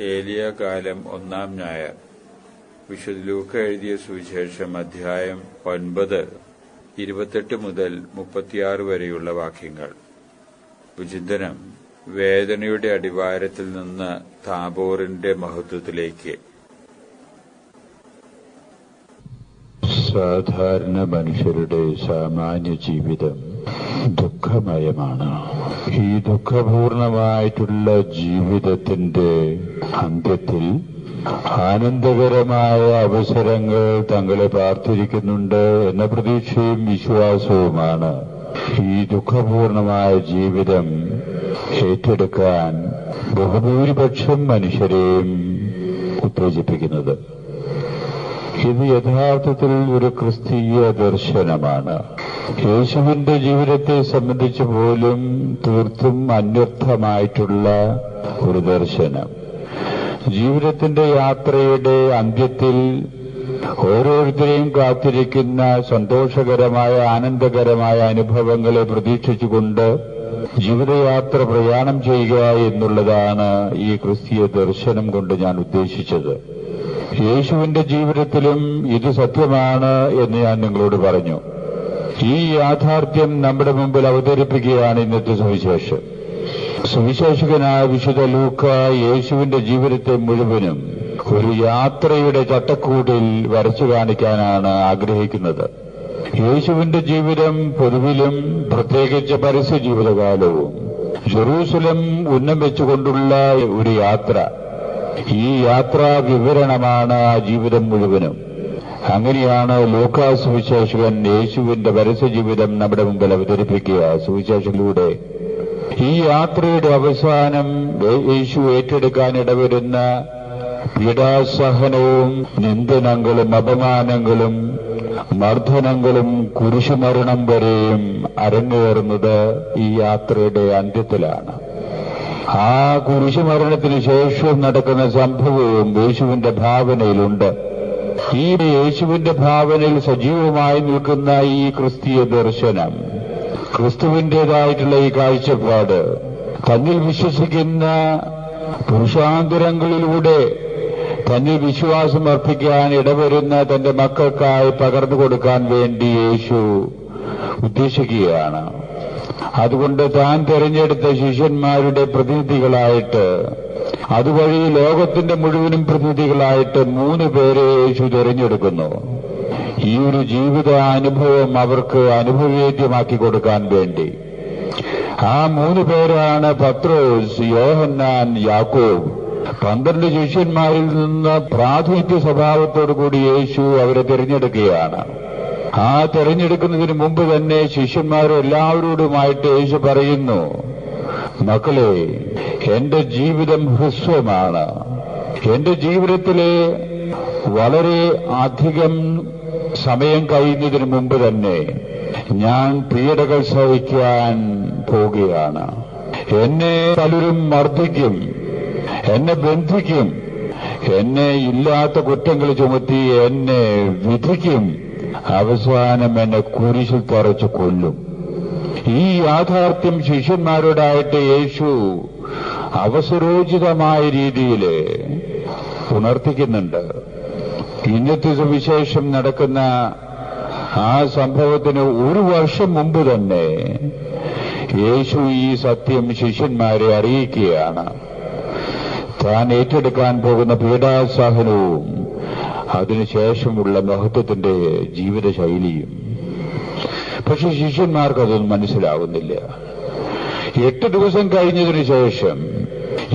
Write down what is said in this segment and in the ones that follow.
ഏലിയ കാലം ഒന്നാം ഞായർ. വിശുദ്ധ ലൂക്ക എഴുതിയ സുവിശേഷം അധ്യായം ഒൻപത് ഇരുപത്തെട്ട് മുതൽ മുപ്പത്തിയാറ് വരെയുള്ള വാക്യങ്ങൾ. വിചിന്തനം. വേദനയുടെ അടിവാരത്തിൽ നിന്ന് താബോറിന്റെ മഹത്വത്തിലേക്ക്. സാധാരണ മനുഷ്യരുടെ സാമാന്യ ജീവിതം ദുഃഖമയമാണ്. ഈ ദുഃഖപൂർണമായിട്ടുള്ള ജീവിതത്തിന്റെ അന്ത്യത്തിൽ ആനന്ദകരമായ അവസരങ്ങൾ തങ്ങളെ പാർത്തിരിക്കുന്നുണ്ട് എന്ന പ്രതീക്ഷയും വിശ്വാസവുമാണ് ഈ ദുഃഖപൂർണമായ ജീവിതം ഏറ്റെടുക്കാൻ ബഹുഭൂരിപക്ഷം മനുഷ്യരെയും ഉത്തേജിപ്പിക്കുന്നത്. ഇത് യഥാർത്ഥത്തിൽ ഒരു ക്രിസ്തീയ ദർശനമാണ്. യേശുവിന്റെ ജീവിതത്തെ സംബന്ധിച്ച് പോലും തീർത്തും അന്വർത്ഥമായിട്ടുള്ള ഒരു ദർശനം. ജീവിതത്തിന്റെ യാത്രയുടെ അന്ത്യത്തിൽ ഓരോരുത്തരെയും കാത്തിരിക്കുന്ന സന്തോഷകരമായ ആനന്ദകരമായ അനുഭവങ്ങളെ പ്രതീക്ഷിച്ചുകൊണ്ട് ജീവിതയാത്ര പ്രയാണം ചെയ്യുക എന്നുള്ളതാണ് ഈ ക്രിസ്തീയ ദർശനം കൊണ്ട് ഞാൻ ഉദ്ദേശിച്ചത്. യേശുവിന്റെ ജീവിതത്തിലും ഇത് സത്യമാണ് എന്ന് ഞാൻ നിങ്ങളോട് പറഞ്ഞു. ഈ യാഥാർത്ഥ്യം നമ്മുടെ മുമ്പിൽ അവതരിപ്പിക്കുകയാണ് ഇന്നത്തെ സുവിശേഷം. സുവിശേഷകനായ വിശുദ്ധ ലൂക്ക യേശുവിന്റെ ജീവിതത്തെ മുഴുവനും ഒരു യാത്രയുടെ ചട്ടക്കൂടിൽ വരച്ചു കാണിക്കാനാണ് ആഗ്രഹിക്കുന്നത്. യേശുവിന്റെ ജീവിതം പൊതുവിലും പ്രത്യേകിച്ച് പരസ്യ ജീവിതകാലവും ജെറൂസലം ഉന്നം വെച്ചുകൊണ്ടുള്ള ഒരു യാത്ര. ഈ യാത്രാ വിവരണമാണ് ആ ജീവിതം മുഴുവനും. അങ്ങനെയാണ് ലൂക്കാ സുവിശേഷകൻ യേശുവിന്റെ പരസ്യ ജീവിതം നമ്മുടെ മുമ്പിൽ അവതരിപ്പിക്കുക. സുവിശേഷത്തിലൂടെ ഈ യാത്രയുടെ അവസാനം യേശു ഏറ്റെടുക്കാൻ ഇടവരുന്ന പീഡാസഹനവും നിന്ദനങ്ങളും അപമാനങ്ങളും മർദ്ദനങ്ങളും കുരിശുമരണം വരെയും അരങ്ങേറുന്നത് ഈ യാത്രയുടെ അന്ത്യത്തിലാണ്. ആ കുരിശുമരണത്തിന് ശേഷവും നടക്കുന്ന സംഭവവും യേശുവിന്റെ ഭാവനയിലുണ്ട്. ഈ യേശുവിന്റെ ഭാവനയിൽ സജീവമായി നിൽക്കുന്ന ഈ ക്രിസ്തീയ ദർശനം ക്രിസ്തുവിന്റെതായിട്ടുള്ള ഈ കാഴ്ചപ്പാട് തന്നിൽ വിശ്വസിക്കുന്ന പുരുഷാന്തരങ്ങളിലൂടെ തന്നിൽ വിശ്വാസം അർപ്പിക്കാൻ ഇടവരുന്ന തന്റെ മക്കൾക്കായി പകർന്നു കൊടുക്കാൻ വേണ്ടി യേശു ഉദ്ദേശിക്കുകയാണ്. അതുകൊണ്ട് താൻ തെരഞ്ഞെടുത്ത ശിഷ്യന്മാരുടെ പ്രതിനിധികളായിട്ട് അതുവഴി ലോകത്തിന്റെ മുഴുവനും പ്രതിനിധികളായിട്ട് മൂന്ന് പേരെ യേശു തിരഞ്ഞെടുക്കുന്നു. ഈ ഒരു ജീവിത അനുഭവം അവർക്ക് അനുഭവേദ്യമാക്കി കൊടുക്കാൻ വേണ്ടി. ആ മൂന്ന് പേരാണ് പത്രോസ് യോഹന്നാൻ യാക്കോബ്. പന്ത്രണ്ട് ശിഷ്യന്മാരിൽ നിന്ന് പ്രാതിനിധ്യ സ്വഭാവത്തോടു കൂടി യേശു അവരെ തിരഞ്ഞെടുക്കുകയാണ്. ആ തിരഞ്ഞെടുക്കുന്നതിന് മുമ്പ് തന്നെ ശിഷ്യന്മാരെല്ലാവരോടുമായിട്ട് യേശു പറയുന്നു മക്കളെ എന്റെ ജീവിതം ഹ്രസ്വമാണ്. എന്റെ ജീവിതത്തിലെ വളരെ അധികം സമയം കഴിയുന്നതിന് മുമ്പ് തന്നെ ഞാൻ പീഡകൾ സഹിക്കാൻ പോവുകയാണ്. എന്നെ പലരും മർദ്ദിക്കും എന്നെ ബന്ധിക്കും എന്നെ ഇല്ലാത്ത കുറ്റങ്ങൾ ചുമത്തി എന്നെ വിധിക്കും. അവസാനം എന്നെ കുരിശിൽ തറച്ചു കൊല്ലും. ഈ യാഥാർത്ഥ്യം ശിഷ്യന്മാരോടായിട്ട് യേശു അവസരോചിതമായ രീതിയിൽ ഉണർത്തിക്കുന്നുണ്ട്. ഇന്നത്തെ സുവിശേഷം നടക്കുന്ന ആ സംഭവത്തിന് ഒരു വർഷം മുമ്പ് തന്നെ യേശു ഈ സത്യം ശിഷ്യന്മാരെ അറിയിക്കുകയാണ്. താൻ ഏറ്റെടുക്കാൻ പോകുന്ന പീഡാസഹനവും അതിനുശേഷമുള്ള മഹത്വത്തിന്റെ ജീവിതശൈലിയും പക്ഷെ ശിഷ്യന്മാർക്ക് അതൊന്നും മനസ്സിലാവുന്നില്ല. എട്ട് ദിവസം കഴിഞ്ഞതിന് ശേഷം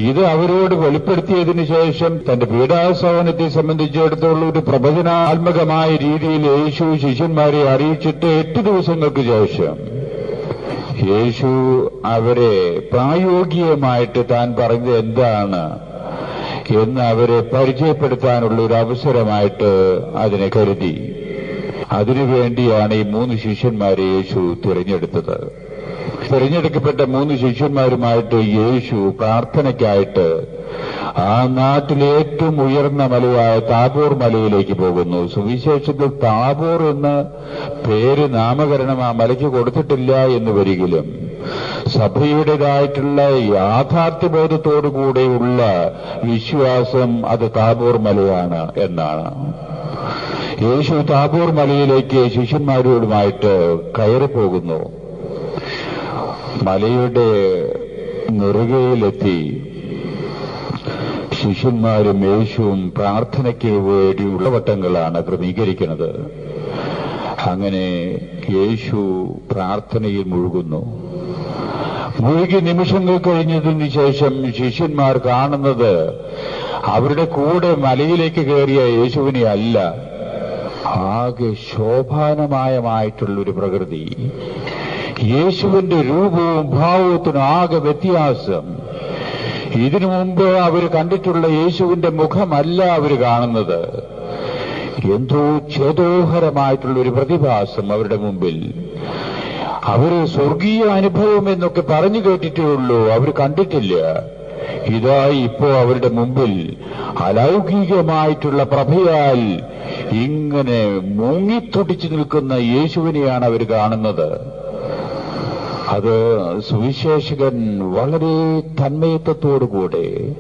ഇത് അവരോട് വെളിപ്പെടുത്തിയതിനു ശേഷം തന്റെ പീഡാസഹനത്തെ സംബന്ധിച്ചിടത്തോളം ഒരു പ്രവചനാത്മകമായ രീതിയിൽ യേശു ശിഷ്യന്മാരെ അറിയിച്ചിട്ട് എട്ട് ദിവസങ്ങൾക്ക് ശേഷം യേശു അവരെ പ്രായോഗികമായിട്ട് താൻ പറഞ്ഞത് എന്താണ് എന്ന് അവരെ പരിചയപ്പെടുത്താനുള്ള ഒരു അവസരമായിട്ട് അതിനെ കരുതി. അതിനുവേണ്ടിയാണ് ഈ മൂന്ന് ശിഷ്യന്മാരെ യേശു തിരഞ്ഞെടുത്തത്. തിരഞ്ഞെടുക്കപ്പെട്ട മൂന്ന് ശിഷ്യന്മാരുമായിട്ട് യേശു പ്രാർത്ഥനയ്ക്കായിട്ട് ആ നാട്ടിലെ ഏറ്റവും ഉയർന്ന മലയായ താബോർ മലയിലേക്ക് പോകുന്നു. സുവിശേഷത്തിൽ താബോർ എന്ന് പേര് നാമകരണം ആ മലയ്ക്ക് കൊടുത്തിട്ടില്ല എന്ന് വരികിലും സഭയുടേതായിട്ടുള്ള യാഥാർത്ഥ്യബോധത്തോടുകൂടെയുള്ള വിശ്വാസം അത് താബോർ മലയാണ് എന്നാണ്. യേശു താബോർ മലയിലേക്ക് ശിഷ്യന്മാരോടുമായിട്ട് കയറിപ്പോകുന്നു മലയുടെ നെറുകയിലെത്തി. ശിഷ്യന്മാരും യേശുവും പ്രാർത്ഥനയ്ക്ക് വേണ്ടിയുള്ള വട്ടങ്ങളാണ് ക്രമീകരിക്കുന്നത്. അങ്ങനെ യേശു പ്രാർത്ഥനയിൽ മുഴുകുന്നു. മുഴുകി നിമിഷങ്ങൾ കഴിഞ്ഞതിന് ശേഷം ശിഷ്യന്മാർ കാണുന്നത് അവരുടെ കൂടെ മലയിലേക്ക് കയറിയ യേശുവിനെ അല്ല. ആകെ ശോഭാനമായമായിട്ടുള്ളൊരു പ്രകൃതി. യേശുവിന്റെ രൂപവും ഭാവത്തിനും ആകെ വ്യത്യാസം. ഇതിനു മുമ്പ് അവർ കണ്ടിട്ടുള്ള യേശുവിന്റെ മുഖമല്ല അവർ കാണുന്നത്. എന്തോ ചേതോഹരമായിട്ടുള്ള ഒരു പ്രതിഭാസം അവരുടെ മുമ്പിൽ. അവർ സ്വർഗീയ അനുഭവം എന്നൊക്കെ പറഞ്ഞു കേട്ടിട്ടേ ഉള്ളൂ. അവർ കണ്ടിട്ടില്ല. ഇതാ ഇപ്പോ അവരുടെ മുമ്പിൽ അലൗകികമായിട്ടുള്ള പ്രഭയാൽ ഇങ്ങനെ മുങ്ങിത്തുടിച്ചു നിൽക്കുന്ന യേശുവിനെയാണ് അവർ കാണുന്നത്. അത് സുവിശേഷകൻ വളരെ തന്മയത്വത്തോടുകൂടെ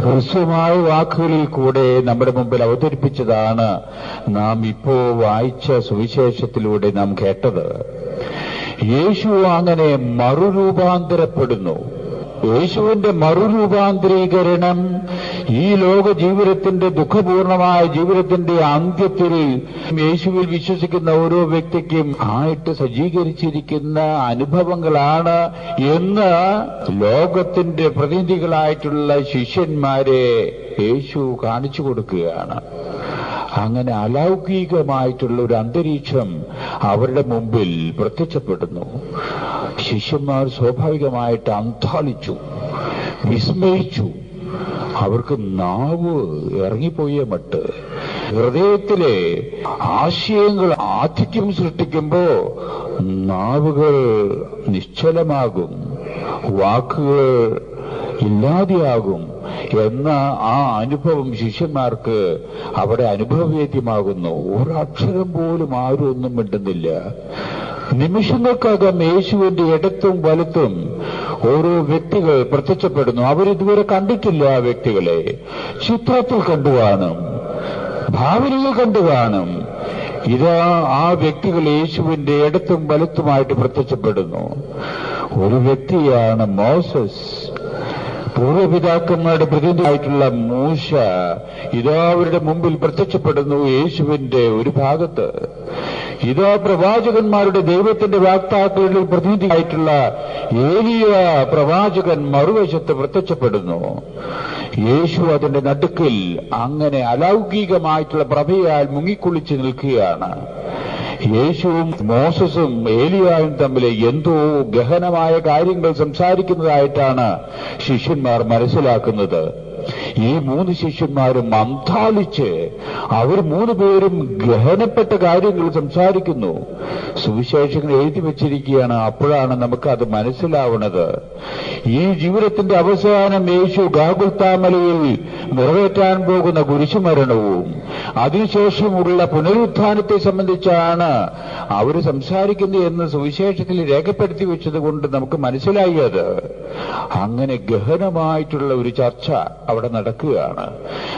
ഹ്രസ്വമായ വാക്കുകളിൽ കൂടെ നമ്മുടെ മുമ്പിൽ അവതരിപ്പിച്ചതാണ് നാം ഇപ്പോ വായിച്ച സുവിശേഷത്തിലൂടെ നാം കേട്ടത്. യേശു അങ്ങനെ മറുരൂപാന്തരപ്പെടുന്നു. യേശുവിന്റെ മറുരൂപാന്തരീകരണം ഈ ലോക ജീവിതത്തിന്റെ ദുഃഖപൂർണമായ ജീവിതത്തിന്റെ അന്ത്യത്തിൽ യേശുവിൽ വിശ്വസിക്കുന്ന ഓരോ വ്യക്തിക്കും ആയിട്ട് സജ്ജീകരിച്ചിരിക്കുന്ന അനുഭവങ്ങളാണ് എന്ന് ലോകത്തിന്റെ പ്രതിനിധികളായിട്ടുള്ള ശിഷ്യന്മാരെ യേശു കാണിച്ചു കൊടുക്കുകയാണ്. അങ്ങനെ അലൗകികമായിട്ടുള്ള ഒരു അന്തരീക്ഷം അവരുടെ മുമ്പിൽ പ്രത്യക്ഷപ്പെടുന്നു. ശിഷ്യന്മാർ സ്വാഭാവികമായിട്ട് അന്താളിച്ചു വിസ്മയിച്ചു. അവർക്ക് നാവ് ഇറങ്ങിപ്പോയേ മട്ട്. ഹൃദയത്തിലെ ആശയങ്ങൾ ആധിക്യം സൃഷ്ടിക്കുമ്പോ നാവുകൾ നിശ്ചലമാകും വാക്കുകൾ ഇല്ലാതെയാകും എന്ന ആ അനുഭവം ശിഷ്യന്മാർക്ക് അവിടെ അനുഭവവേദ്യമാകുന്നു. ഒരക്ഷരം പോലും ആരും ഒന്നും മിണ്ടുന്നില്ല. നിമിഷങ്ങൾക്കകം യേശുവിന്റെ ഇടത്തും വലത്തും ഓരോ വ്യക്തികൾ പ്രത്യക്ഷപ്പെടുന്നു. അവരിതുവരെ കണ്ടിട്ടില്ല ആ വ്യക്തികളെ. ചിത്രത്തിൽ കണ്ടു കാണും ഭാവനയിൽ കണ്ടു കാണും ഇതാ ആ വ്യക്തികൾ യേശുവിന്റെ ഇടത്തും വലത്തുമായിട്ട് പ്രത്യക്ഷപ്പെടുന്നു. ഒരു വ്യക്തിയാണ് മോസസ്. പൂർവപിതാക്കന്മാരുടെ പ്രതിനിധിയായിട്ടുള്ള മൂശ ഇതാ അവരുടെ മുമ്പിൽ പ്രത്യക്ഷപ്പെടുന്നു യേശുവിന്റെ ഒരു ഭാഗത്ത്. ഇതാ പ്രവാചകന്മാരുടെ ദൈവത്തിന്റെ വാക്താക്കളുടെ പ്രതിനിധിയായിട്ടുള്ള ഏലിയ പ്രവാചകൻ മറുവശത്ത് പ്രത്യക്ഷപ്പെടുന്നു. യേശു അതിന്റെ നടുക്കിൽ അങ്ങനെ അലൗകികമായിട്ടുള്ള പ്രഭയാൽ മുങ്ങിക്കുളിച്ച് നിൽക്കുകയാണ്. യേശുവും മോസസും ഏലിയായും തമ്മിൽ എന്തോ ഗഹനമായ കാര്യങ്ങൾ സംസാരിക്കുന്നതായിട്ടാണ് ശിഷ്യന്മാർ മനസ്സിലാക്കുന്നത്. ഈ മൂന്ന് ശിഷ്യന്മാരും അന്താളിച്ച് അവർ മൂന്ന് പേരും ഗഹനപ്പെട്ട കാര്യങ്ങൾ സംസാരിക്കുന്നു. സുവിശേഷങ്ങൾ എഴുതി വെച്ചിരിക്കുകയാണ്. അപ്പോഴാണ് നമുക്ക് അത് മനസ്സിലാവുന്നത്. ഈ ജീവിതത്തിന്റെ അവസാനം യേശു ഗാഗുൽത്താമലയിൽ നിറവേറ്റാൻ പോകുന്ന കുരിശുമരണവും അതിനുശേഷമുള്ള പുനരുത്ഥാനത്തെ സംബന്ധിച്ചാണ് അവർ സംസാരിക്കുന്നു എന്ന് സുവിശേഷത്തിൽ രേഖപ്പെടുത്തി വെച്ചത് കൊണ്ട് നമുക്ക് മനസ്സിലായി അത് അങ്ങനെ ഗഹനമായിട്ടുള്ള ഒരു ചർച്ച അവിടെ നടക്കുകയാണ്.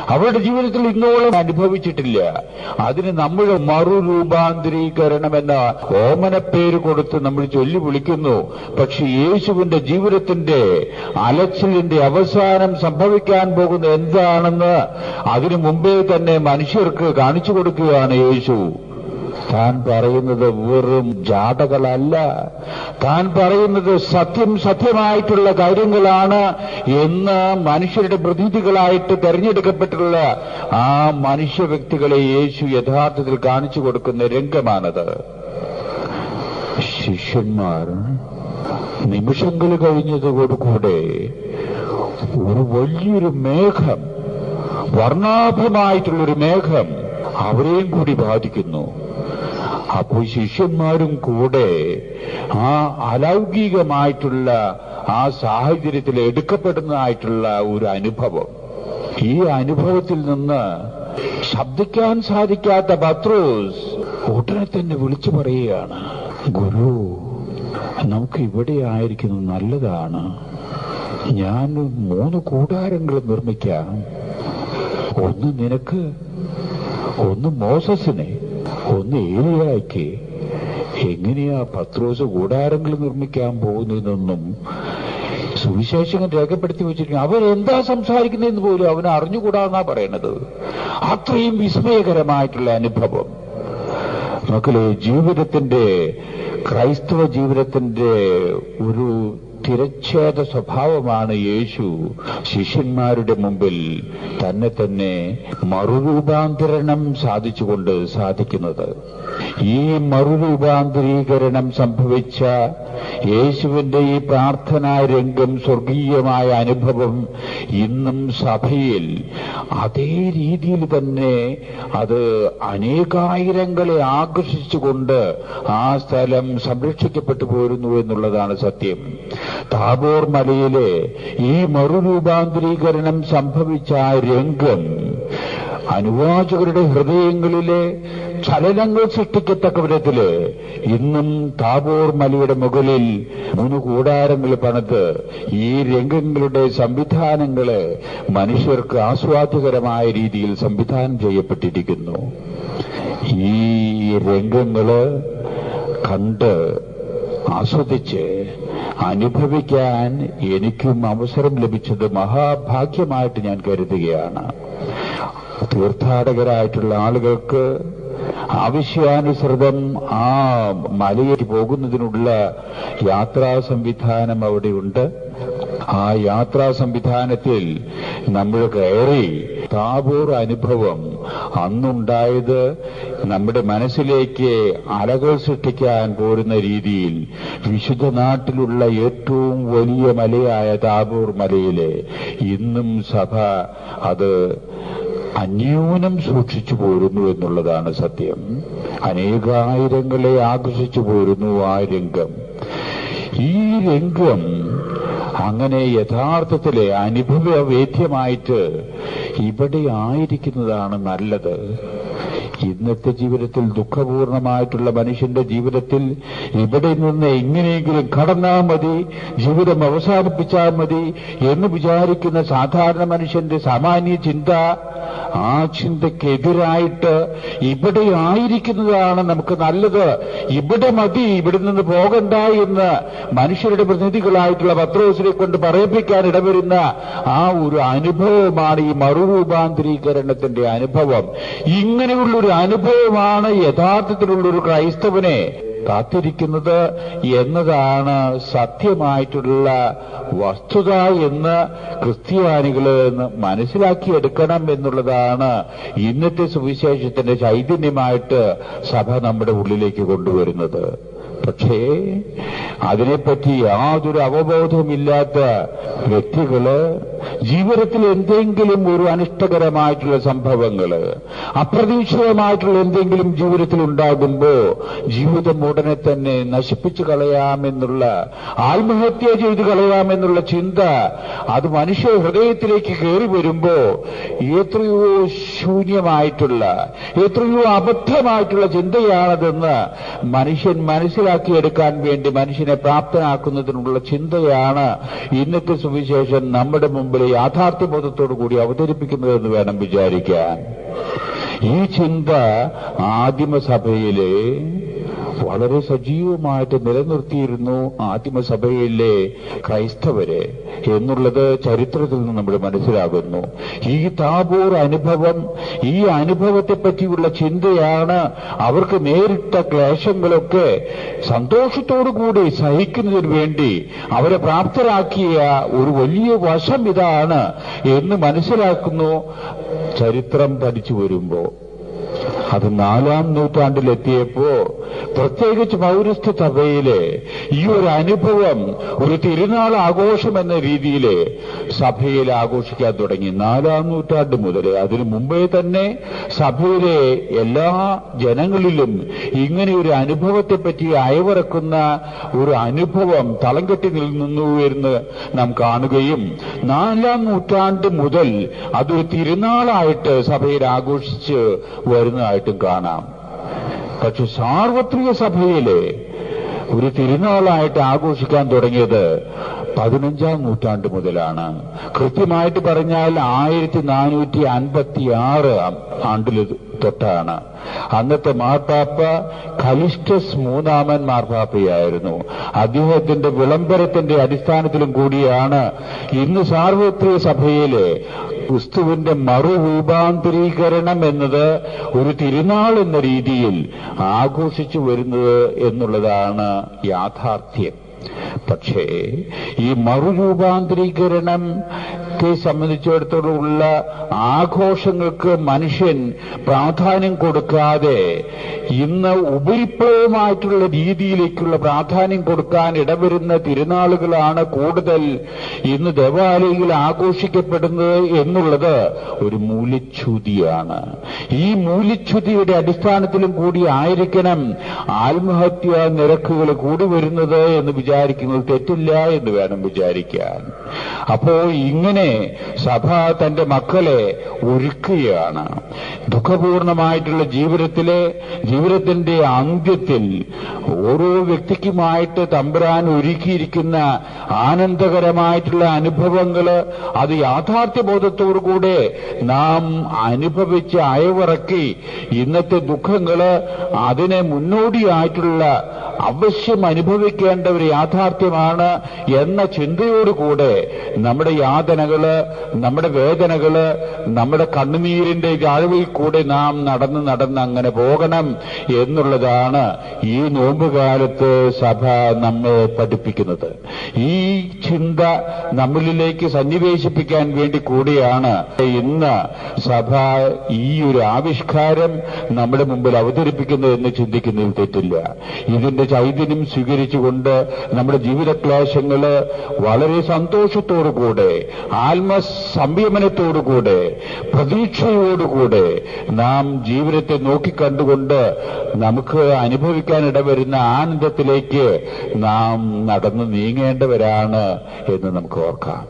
അവരുടെ ജീവിതത്തിൽ ഇന്നോളം അനുഭവിച്ചിട്ടില്ല. അതിന് നമ്മൾ മറുരൂപാന്തരീകരണം എന്ന ഓമനപ്പേര് കൊടുത്ത് നമ്മൾ ചൊല്ലി വിളിക്കുന്നു. പക്ഷെ യേശുവിന്റെ ജീവിതത്തിന്റെ അലച്ചിലിന്റെ അവസാനം സംഭവിക്കാൻ പോകുന്ന എന്താണെന്ന് അതിനു മുമ്പേ തന്നെ മനുഷ്യർക്ക് കാണിച്ചു കൊടുക്കുകയാണ് യേശു. താൻ പറയുന്നത് വെറും ജാതകളല്ല താൻ പറയുന്നത് സത്യം സത്യമായിട്ടുള്ള കാര്യങ്ങളാണ് എന്ന് മനുഷ്യരുടെ പ്രതിനിധികളായിട്ട് തെരഞ്ഞെടുക്കപ്പെട്ടുള്ള ആ മനുഷ്യ വ്യക്തികളെ യേശു യഥാർത്ഥത്തിൽ കാണിച്ചു കൊടുക്കുന്ന രംഗമാണത്. ശിഷ്യന്മാർ നിമിഷങ്ങൾ കഴിഞ്ഞതോടുകൂടെ ഒരു വലിയൊരു മേഘം വർണാഭമായിട്ടുള്ളൊരു മേഘം അവരെയും കൂടി ബാധിക്കുന്നു. അപ്പോൾ ശിഷ്യന്മാരും കൂടെ ആ അലൗകികമായിട്ടുള്ള ആ സാഹചര്യത്തിൽ എടുക്കപ്പെടുന്നതായിട്ടുള്ള ഒരു അനുഭവം. ഈ അനുഭവത്തിൽ നിന്ന് ശബ്ദിക്കാൻ സാധിക്കാത്ത ബത്രോസ് ഉടനെ തന്നെ വിളിച്ചു പറയുകയാണ് ഗുരു നമുക്ക് ഇവിടെ ആയിരിക്കുന്നത് നല്ലതാണ്. ഞാൻ മൂന്ന് കൂടാരങ്ങൾ നിർമ്മിക്കാം. ഒന്ന് നിനക്ക് ഒന്ന് മോസസിനെ. ഒന്ന് ഏലിയായ്ക്ക് എങ്ങനെയാ പത്രോസ് കൂടാരങ്ങൾ നിർമ്മിക്കാൻ പോകുന്നതെന്നൊന്നും സുവിശേഷകൻ രേഖപ്പെടുത്തി വെച്ചിരിക്കുന്നു. അവൻ എന്താ സംസാരിക്കുന്നതെന്ന് പോലും അവൻ അറിഞ്ഞുകൂടാന്നാ പറയണത്. അത്രയും വിസ്മയകരമായിട്ടുള്ള അനുഭവം. മക്കളെ ജീവിതത്തിന്റെ ക്രൈസ്തവ ജീവിതത്തിന്റെ ഒരു തിരച്ഛേദ സ്വഭാവമാണ് യേശു. ശിഷ്യന്മാരുടെ മുമ്പിൽ തന്നെ തന്നെ മറുരൂപാന്തരണം സാധിച്ചുകൊണ്ട് സാധിക്കുന്നത്. ഈ മറുരൂപാന്തരീകരണം സംഭവിച്ച യേശുവിന്റെ ഈ പ്രാർത്ഥനാ രംഗം സ്വർഗീയമായ അനുഭവം ഇന്നും സഭയിൽ അതേ രീതിയിൽ തന്നെ അത് അനേകായിരങ്ങളെ ആകർഷിച്ചുകൊണ്ട് ആ സ്ഥലം സംരക്ഷിക്കപ്പെട്ടു പോരുന്നു എന്നുള്ളതാണ് സത്യം. താബോർ മലയിലെ ഈ മറുരൂപാന്തരീകരണം സംഭവിച്ച ആ രംഗം അനുവാചകരുടെ ഹൃദയങ്ങളിലെ ചലനങ്ങൾ സൃഷ്ടിക്കത്തക്ക വിധത്തിൽ ഇന്നും താബോർ മലയുടെ മുകളിൽ മൂന്ന് കൂടാരങ്ങൾ പണിത് ഈ രംഗങ്ങളുടെ സംവിധാനങ്ങൾ മനുഷ്യർക്ക് ആസ്വാദ്യകരമായ രീതിയിൽ സംവിധാനം ചെയ്യപ്പെട്ടിരിക്കുന്നു. ഈ രംഗങ്ങൾ കണ്ട് ആസ്വദിച്ച് അനുഭവിക്കാൻ എനിക്കും അവസരം ലഭിച്ചത് മഹാഭാഗ്യമായിട്ട് ഞാൻ കരുതുകയാണ്. തീർത്ഥാടകരായിട്ടുള്ള ആളുകൾക്ക് ആവശ്യാനുസൃതം ആ മലയിൽ പോകുന്നതിനുള്ള യാത്രാ സംവിധാനം അവിടെയുണ്ട്. ആ യാത്രാ സംവിധാനത്തിൽ നമ്മൾ കയറി താപൂർ അനുഭവം അന്നുണ്ടായത് നമ്മുടെ മനസ്സിലേക്ക് അലകൾ സൃഷ്ടിക്കാൻ പോരുന്ന രീതിയിൽ വിശുദ്ധ നാട്ടിലുള്ള ഏറ്റവും വലിയ മലയായ താപൂർ മലയിലെ ഇന്നും സഭ അത് അന്യൂനം സൂക്ഷിച്ചു പോരുന്നു എന്നുള്ളതാണ് സത്യം. അനേകായിരങ്ങളെ ആകർഷിച്ചു പോരുന്നു ആ രംഗം. ഈ രംഗം അങ്ങനെ യഥാർത്ഥത്തിലെ അനുഭവവേദ്യമായിട്ട് ഇവിടെ ആയിരിക്കുന്നതാണ് നല്ലത്. ഇന്നത്തെ ജീവിതത്തിൽ ദുഃഖപൂർണമായിട്ടുള്ള മനുഷ്യന്റെ ജീവിതത്തിൽ ഇവിടെ നിന്ന് എങ്ങനെയെങ്കിലും കടന്നാൽ മതി ജീവിതം അവസാനിപ്പിച്ചാൽ മതി എന്ന് വിചാരിക്കുന്ന സാധാരണ മനുഷ്യന്റെ സാമാന്യ ചിന്ത ആ ചിന്തക്കെതിരായിട്ട് ഇവിടെ ആയിരിക്കുന്നതാണ് നമുക്ക് നല്ലത്. ഇവിടെ മതി ഇവിടെ നിന്ന് പോകണ്ട എന്ന് മനുഷ്യരുടെ പ്രതിനിധികളായിട്ടുള്ള പത്രോസിനെ കൊണ്ട് പറയിപ്പിക്കാൻ ഇടവരുന്ന ആ ഒരു അനുഭവമാണ് ഈ മറുരൂപാന്തരീകരണത്തിന്റെ അനുഭവം. ഇങ്ങനെയുള്ളൊരു അനുഭവമാണ് യഥാർത്ഥത്തിലുള്ളൊരു ക്രൈസ്തവനെ കാത്തിരിക്കുന്നത് എന്നതാണ് സത്യമായിട്ടുള്ള വസ്തുത എന്ന് ക്രിസ്ത്യാനികൾ മനസ്സിലാക്കിയെടുക്കണം എന്നുള്ളതാണ് ഇന്നത്തെ സുവിശേഷത്തിന്റെ ചൈതന്യമായിട്ട് സഭ നമ്മുടെ ഉള്ളിലേക്ക് കൊണ്ടുവരുന്നത്. പക്ഷേ അതിനെപ്പറ്റി യാതൊരു അവബോധവുമില്ലാത്ത വ്യക്തികൾ ജീവിതത്തിൽ എന്തെങ്കിലും ഒരു അനിഷ്ടകരമായിട്ടുള്ള സംഭവങ്ങൾ അപ്രതീക്ഷിതമായിട്ടുള്ള എന്തെങ്കിലും ജീവിതത്തിൽ ഉണ്ടാകുമ്പോ ജീവിതം ഉടനെ തന്നെ നശിപ്പിച്ചു കളയാമെന്നുള്ള ആത്മഹത്യ ചെയ്തു കളയാമെന്നുള്ള ചിന്ത അത് മനുഷ്യ ഹൃദയത്തിലേക്ക് കയറി വരുമ്പോ എത്രയോ ശൂന്യമായിട്ടുള്ള എത്രയോ അബദ്ധമായിട്ടുള്ള ചിന്തയാണതെന്ന് മനുഷ്യൻ മനസ്സിലാക്കിയെടുക്കാൻ വേണ്ടി മനുഷ്യനെ പ്രാപ്തനാക്കുന്നതിനുള്ള ചിന്തയാണ് ഇന്നത്തെ സുവിശേഷം നമ്മുടെ മുമ്പിൽ യാഥാർത്ഥ്യബോധത്തോടു കൂടി അവതരിപ്പിക്കുന്നത് എന്ന് വേണം വിചാരിക്കാൻ. ഈ ചിന്ത ആദിമസഭയിലെ വളരെ സജീവമായിട്ട് നിലനിർത്തിയിരുന്നു ആദിമസഭയിലെ ക്രൈസ്തവരെ എന്നുള്ളത് ചരിത്രത്തിൽ നിന്ന് നമ്മൾ മനസ്സിലാകുന്നു. ഈ താബൂർ അനുഭവം ഈ അനുഭവത്തെ പറ്റിയുള്ള ചിന്തയാണ് അവർക്ക് നേരിട്ട ക്ലേശങ്ങളൊക്കെ സന്തോഷത്തോടു കൂടി സഹിക്കുന്നതിന് വേണ്ടി അവരെ പ്രാപ്തരാക്കിയ ഒരു വലിയ വശം ഇതാണ് എന്ന് മനസ്സിലാക്കുന്നു ചരിത്രം പഠിച്ചു വരുമ്പോ അത് നാലാം നൂറ്റാണ്ടിലെത്തിയപ്പോ പ്രത്യേകിച്ച് പൗരസ്ത്യ സഭയിലെ ഈ ഒരു അനുഭവം ഒരു തിരുനാൾ ആഘോഷം എന്ന രീതിയിൽ സഭയിൽ ആഘോഷിക്കാൻ തുടങ്ങി. നാലാം നൂറ്റാണ്ട് മുതൽ അതിനു മുമ്പേ തന്നെ സഭയിലെ എല്ലാ ജനങ്ങളിലും ഇങ്ങനെ ഒരു അനുഭവത്തെ പറ്റി അയവിറക്കുന്ന ഒരു അനുഭവം തളം കെട്ടി നിന്നു എന്ന് നാം കാണുകയും നാലാം നൂറ്റാണ്ട് മുതൽ അതൊരു തിരുനാളായിട്ട് സഭയിൽ ആഘോഷിച്ച് വരുന്നതായിട്ടും കാണാം. പക്ഷെ സാർവത്രിക സഭയിലെ ഒരു തിരുനാളായിട്ട് ആഘോഷിക്കാൻ തുടങ്ങിയത് പതിനഞ്ചാം നൂറ്റാണ്ട് മുതലാണ്. കൃത്യമായിട്ട് പറഞ്ഞാൽ ആയിരത്തി നാനൂറ്റി അൻപത്തി ആറ് ആണ്ടിൽ തൊട്ടാണ്. അന്നത്തെ മാർപ്പാപ്പ കലിസ്റ്റസ് മൂന്നാമൻ മാർപ്പാപ്പയായിരുന്നു. അദ്ദേഹത്തിന്റെ വിളംബരത്തിന്റെ അടിസ്ഥാനത്തിലും കൂടിയാണ് ഇന്ന് സാർവത്രിക സഭയിലെ ക്രിസ്തുവിന്റെ മറുരൂപാന്തരീകരണം എന്നത് ഒരു തിരുനാൾ എന്ന രീതിയിൽ ആഘോഷിച്ചു വരുന്നത് എന്നുള്ളതാണ് യാഥാർത്ഥ്യം. പക്ഷേ ഈ മറുരൂപാന്തരീകരണത്തെ സംബന്ധിച്ചിടത്തോളമുള്ള ആഘോഷങ്ങൾക്ക് മനുഷ്യൻ പ്രാധാന്യം കൊടുക്കാതെ ഇന്ന് ഉപരിപ്ലവമായിട്ടുള്ള രീതിയിലേക്കുള്ള പ്രാധാന്യം കൊടുക്കാൻ ഇടവരുന്ന തിരുനാളുകളാണ് കൂടുതൽ ഇന്ന് ദേവാലയങ്ങളിൽ ആഘോഷിക്കപ്പെടുന്നത് എന്നുള്ളത് ഒരു മൂല്യച്യുതിയാണ് ഈ മൂല്യച്യുതിയുടെ അടിസ്ഥാനത്തിലും കൂടി ആയിരിക്കണം ആത്മഹത്യാ നിരക്കുകൾ കൂടി വരുന്നത് എന്ന് വിചാരിക്കുന്നത്. തെറ്റില്ല എന്ന് വേണം വിചാരിക്കാൻ. അപ്പോ ഇങ്ങനെ സഭ തന്റെ മക്കളെ ഒരുക്കുകയാണ്. ദുഃഖപൂർണമായിട്ടുള്ള ജീവിതത്തിലെ ജീവിതത്തിന്റെ അന്ത്യത്തിൽ ഓരോ വ്യക്തിക്കുമായിട്ട് തമ്പുരാൻ ഒരുക്കിയിരിക്കുന്ന ആനന്ദകരമായിട്ടുള്ള അനുഭവങ്ങൾ അത് യാഥാർത്ഥ്യബോധത്തോടുകൂടെ നാം അനുഭവിച്ച് അയവിറക്കി ഇന്നത്തെ ദുഃഖങ്ങൾ അതിനെ മുന്നോടിയായിട്ടുള്ള അവശ്യം അനുഭവിക്കേണ്ട ഒരു യാഥാർത്ഥ്യമാണ് എന്ന ചിന്തയോടുകൂടെ നമ്മുടെ യാതനകൾ നമ്മുടെ വേദനകൾ നമ്മുടെ കണ്ണുനീരിന്റെ താഴ്വിൽ കൂടെ നാം നടന്ന് നടന്ന് അങ്ങനെ പോകണം എന്നുള്ളതാണ് ഈ നോമ്പുകാലത്ത് സഭ നമ്മെ പഠിപ്പിക്കുന്നത്. ഈ ചിന്ത നമ്മളിലേക്ക് സന്നിവേശിപ്പിക്കാൻ വേണ്ടി കൂടിയാണ് ഇന്ന് സഭ ഈ ഒരു ആവിഷ്കാരം നമ്മുടെ മുമ്പിൽ അവതരിപ്പിക്കുന്നത് എന്ന് ചിന്തിക്കുന്നതിൽ തെറ്റില്ല. ഇതിന്റെ ചൈതന്യം സ്വീകരിച്ചുകൊണ്ട് നമ്മുടെ ജീവിതക്ലേശങ്ങൾ വളരെ സന്തോഷത്തോടുകൂടെ ആത്മസംയമനത്തോടുകൂടെ പ്രതീക്ഷയോടുകൂടെ നാം ജീവിതത്തെ നോക്കിക്കണ്ടുകൊണ്ട് നമുക്ക് അനുഭവിക്കാനിടവരുന്ന ആനന്ദത്തിലേക്ക് നാം നടന്നു നീങ്ങേണ്ടവരാണ് എന്ന് നമുക്ക് ഓർക്കാം.